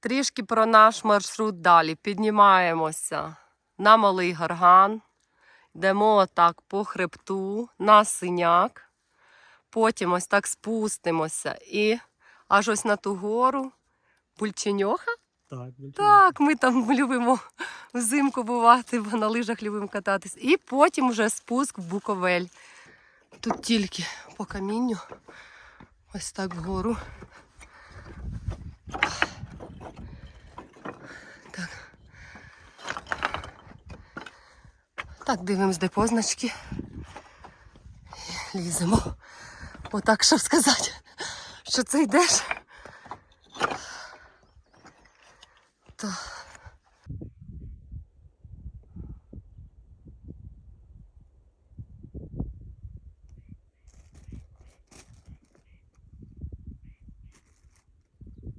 Трішки про наш маршрут далі. Піднімаємося на малий гарган, йдемо отак по хребту на синяк. Потім ось так спустимося і аж ось на ту гору. Бульченьоха? Так, Так, ми там любимо взимку бувати, бо на лижах любимо кататись. І потім вже спуск в Буковель. Тут тільки по камінню. Ось так вгору. Так. Так, дивимось, де позначки. Ліземо. Отак, щоб сказати, що це йдеш. Так.